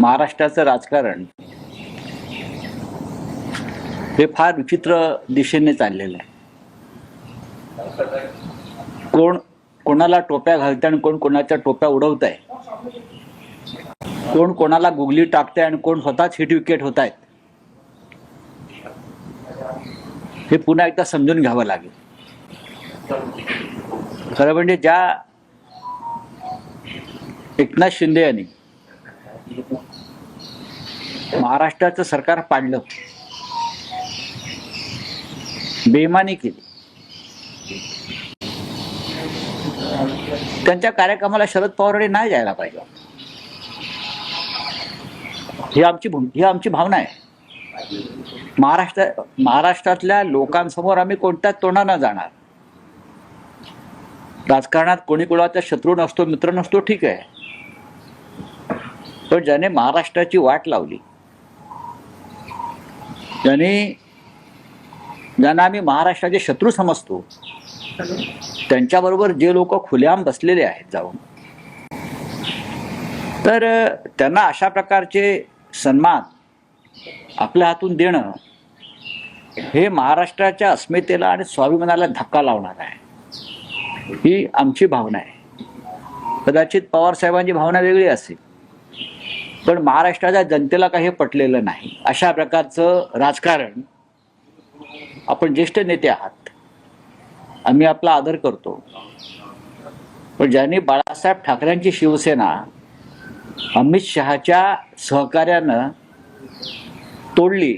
महाराष्ट्राचं राजकारण हे फार विचित्र दिशेने चाललेलं आहे. कोण कोणाला टोप्या घालते आणि कोण कोणाच्या टोप्या उडवत आहे कोण कोणाला गुगली टाकते आणि कोण स्वतःच हिट विकेट होत आहेत हे पुन्हा एकदा समजून घ्यावं लागेल. खरं म्हणजे ज्या एकनाथ शिंदे यांनी महाराष्ट्राचं सरकार पाडलं. बेमानी केली. त्यांच्या कार्यक्रमाला शरद पवारांनी नाही जायला पाहिजे ही आमची ही आमची भावना आहे. महाराष्ट्र महाराष्ट्रातल्या लोकांसमोर आम्ही कोणत्याच तोंडानं जाणार. राजकारणात कोणी कोणाचा शत्रू नसतो मित्र नसतो ठीक आहे. पण ज्याने महाराष्ट्राची वाट लावली. ज्याने ज्यांना आम्ही महाराष्ट्राचे शत्रू समजतो त्यांच्याबरोबर जे लोक खुलेआम बसलेले आहेत जाऊन. तर त्यांना अशा प्रकारचे सन्मान आपल्या हातून देणं हे महाराष्ट्राच्या अस्मितेला आणि स्वाभिमानाला धक्का लावणार आहे. ही आमची भावना आहे. कदाचित पवार साहेबांची भावना वेगळी असेल. पण महाराष्ट्राच्या जनतेला काही पटलेलं नाही. अशा प्रकारचं राजकारण आपण ज्येष्ठ नेते आहात. आम्ही आपला आदर करतो. पण ज्यांनी बाळासाहेब ठाकरेंची शिवसेना अमित शहाच्या सहकार्यानं तोडली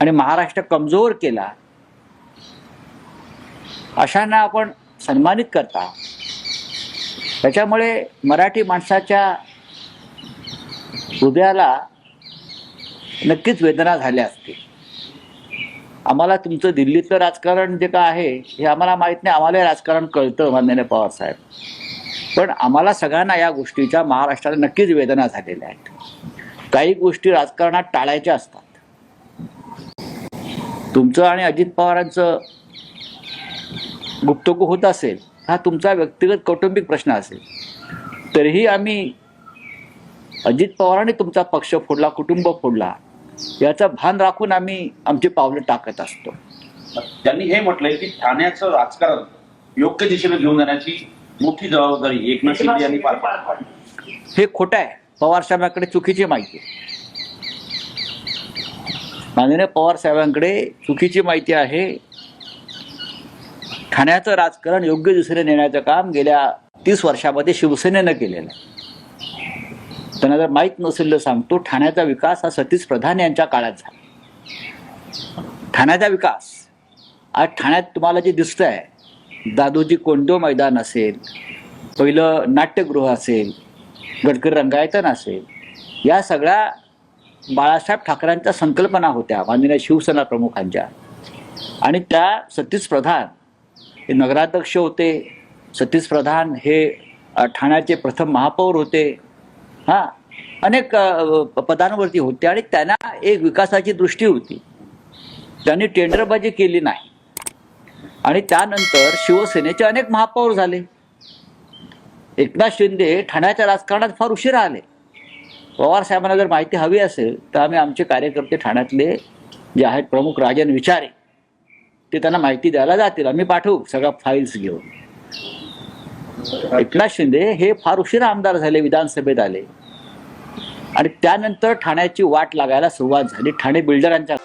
आणि महाराष्ट्र कमजोर केला अशांना आपण सन्मानित करता. त्याच्यामुळे मराठी माणसाच्या हृदयाला नक्कीच वेदना झाल्या असतील. आम्हाला तुमचं दिल्लीतलं राजकारण जे काय आहे हे आम्हाला माहीत नाही. आम्हाला हे राजकारण कळतं माननीय पवार साहेब. पण आम्हाला सगळ्यांना या गोष्टीच्या महाराष्ट्राला नक्कीच वेदना झालेल्या आहेत. काही गोष्टी राजकारणात टाळायच्या असतात. तुमचं आणि अजित पवारांचं गुप्तगु होत असेल हा तुमचा व्यक्तिगत कौटुंबिक प्रश्न असेल. तरीही आम्ही अजित पवारांनी तुमचा पक्ष फोडला कुटुंब फोडला याचं भान राखून आम्ही आमची पावलं टाकत असतो. त्यांनी हे म्हटलंय की ठाण्याचं राजकारण योग्य दिशेने घेऊन जाण्याची मोठी जबाबदारी एकनाथ शिंदे यांनी पार पाडली. हे खोटं आहे. पवार साहेबांकडे चुकीची माहिती माननीय पवार साहेबांकडे चुकीची माहिती आहे. ठाण्याचं राजकारण योग्य दिशेने नेण्याचं काम गेल्या तीस वर्षामध्ये शिवसेनेनं केलेलं आहे. त्यांना जर माहीत नसेल तर सांगतो ठाण्याचा विकास हा सतीश प्रधान यांच्या काळात झाला. ठाण्याचा विकास. आज ठाण्यात तुम्हाला जे दिसतंय दादोजी कोंडो मैदान असेल पहिलं नाट्यगृह असेल गडकरी रंगायतन असेल या सगळ्या बाळासाहेब ठाकरेंच्या संकल्पना होत्या माननीय शिवसेना प्रमुखांच्या. आणि त्या सतीश प्रधान हे नगराध्यक्ष होते. सतीश प्रधान हे ठाण्याचे प्रथम महापौर होते. हा. अनेक पदांवरती होते आणि त्यांना एक विकासाची दृष्टी होती. त्यांनी टेंडरबाजी केली नाही. आणि त्यानंतर शिवसेनेचे अनेक महापौर झाले. एकनाथ शिंदे ठाण्याच्या राजकारणात फार उशिरा आले. पवार साहेबांना जर माहिती हवी असेल तर आम्ही आमचे कार्यकर्ते ठाण्यातले जे आहेत प्रमुख राजन विचारे ते त्यांना माहिती द्यायला जातील. आम्ही पाठवू सगळ्या फाईल्स घेऊन. एकनाथ शिंदे हे फार उशिरा आमदार झाले विधानसभेत आले. आणि त्यानंतर ठाण्याची वाट लागायला सुरुवात झाली. ठाणे बिल्डरांच्या